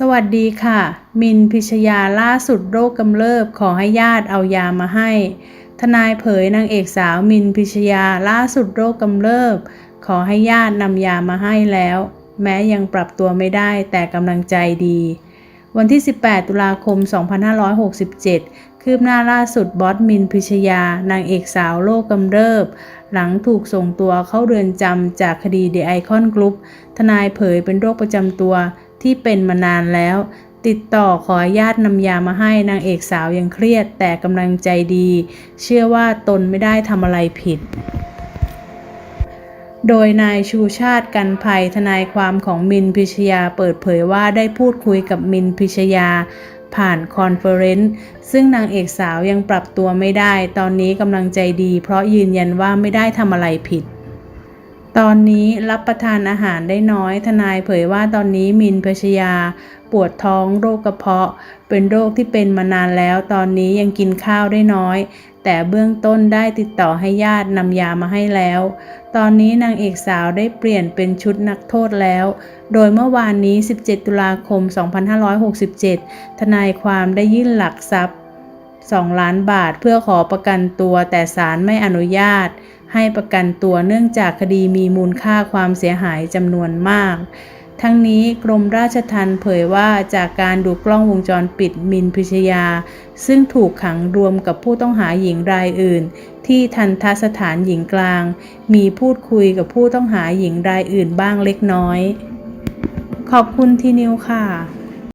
สวัสดีค่ะ มินพิชยาล่าสุดโรคกำเริบขอให้ญาติเอายามาให้ ทนายเผยนางเอกสาวมินพิชยาล่าสุดโรคกำเริบ ขอให้ญาตินำยามาให้แล้ว แม้ยังปรับตัวไม่ได้แต่กำลังใจดี วันที่ 18 ตุลาคม 2567 คืบหน้าล่าสุดบอสมินพิชยานางเอกสาวโรคกำเริบ หลังถูกส่งตัวเข้าเรือนจำจากคดีเดอะไอคอนกรุ๊ปทนายเผยเป็นโรคประจำตัว ที่เป็นมานานแล้ว ติดต่อขอญาตินำยามาให้นางเอกสาวยังเครียด แต่กำลังใจดี เชื่อว่าตนไม่ได้ทำอะไรผิด โดยนายชูชาติกันภัยทนายความของมินพิชยาเปิดเผยว่าได้พูดคุยกับมินพิชยาผ่านคอนเฟอเรนซ์ซึ่งนางเอกสาวยังปรับตัวไม่ได้ ตอนนี้กำลังใจดี เพราะยืนยันว่าไม่ได้ทำอะไรผิด ตอนนี้รับประทานอาหารได้น้อย ทนายเผยว่าตอนนี้มินพชยา ปวดท้องโรคกระเพาะ เป็นโรคที่เป็นมานานแล้ว ตอนนี้ยังกินข้าวได้น้อย แต่เบื้องต้นได้ติดต่อให้ญาตินำยามาให้แล้ว ตอนนี้นางเอกสาวได้เปลี่ยนเป็นชุดนักโทษแล้ว โดยเมื่อวานนี้ 17 ตุลาคม 2567 ทนายความได้ยื่นหลักทรัพย์ 2 ล้านบาทเพื่อขอประกันตัวแต่ศาลไม่อนุญาต ให้ประกันตัวเนื่องจากคดีมีมูลค่าความเสียหายจำนวนมาก ทั้งนี้กรมราชทัณฑ์เผยว่าจากการดูกล้องวงจรปิดมินพิชยา ซึ่งถูกขังรวมกับผู้ต้องหาหญิงรายอื่น ที่ทันทสถานหญิงกลาง มีพูดคุยกับผู้ต้องหาหญิงรายอื่นบ้างเล็กน้อย ขอบคุณที่นิวค่ะ